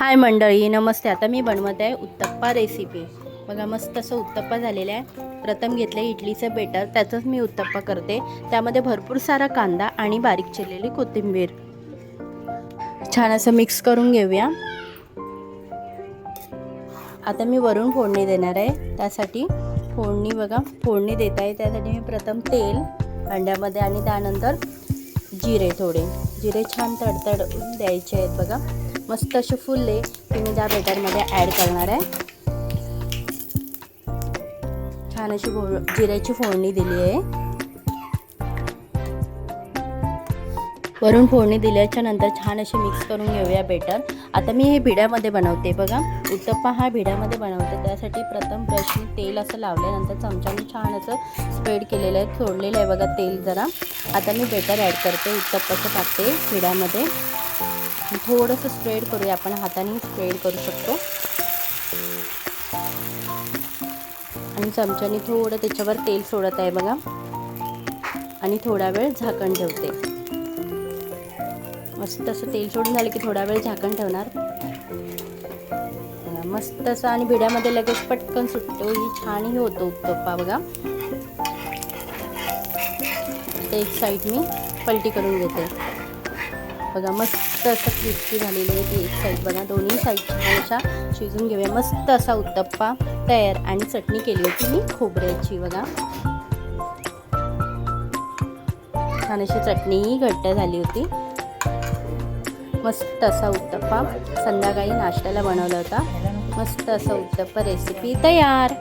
हाय मंडळी नमस्ते. आता मी बनवत आहे उत्तप्पा रेसिपी बघा मस्त असं उत्तप्पा झालेलं आहे. प्रथम घेतलं इडलीचं बेटर त्याचंच मी उत्तप्पा करते. त्यामध्ये भरपूर सारा कांदा आणि बारीक चिरलेली कोथिंबीर. छान असं मिक्स करून घेऊया. आता मी वरून फोडणी देणार आहे. त्यासाठी फोडणी बघा फोडणी देत आहे. त्यासाठी मी प्रथम तेल अंड्यामध्ये आणि त्यानंतर जिरे थोडे. जिरे छान तडतडून द्यायचे आहेत बघा. मस्त असे फुलले की मी त्या बेटरमध्ये ॲड करणार आहे. छान अशी फो जिऱ्याची फोडणी दिली आहे. वरून फोडणी दिल्याच्या नंतर छान असे मिक्स करून घेऊया बेटर आता मी हे भिड्यामध्ये बनवते बघा. उत्तप्पा हा भिड्यामध्ये बनवते. त्यासाठी प्रथम ब्रशने तेल असं लावल्यानंतर चमच्याने छान असं स्प्रेड केलेलं आहे. सोडलेलं आहे बघा तेल जरा. आता मी बेटर ॲड करते. उत्तप्पाचं टाकते भिड्यामध्ये. थोडंसं स्प्रेड करूया आपण हाताने स्प्रेड करू शकतो. आणि चमच्याने थोडं त्याच्यावर तेल सोडत आहे बघा. आणि थोडा वेळ झाकण ठेवते. मस्त असं तेल सोडून झालं की थोडा वेळ झाकण ठेवणार. मस्त असं आणि भिड्यामध्ये लगेच पटकन सुटतो ही छानही होतो उत्तप्पा बघा. ते एक साईड मी पलटी करून घेते. बघा मस्त असं क्रिस्पी झालेली आहे ती एक साईड बघा दोन्ही साईड अशा शिजून घेऊया. मस्त असा उत्तप्पा तयार आणि चटणी केली होती मी खोबऱ्याची बघा. छान अशी चटणीही घट्ट झाली होती. मस्त असा उत्तप्पा. संध्याकाळी नाश्त्याला बनवला होता. मस्त असा उत्तप्पा रेसिपी तयार.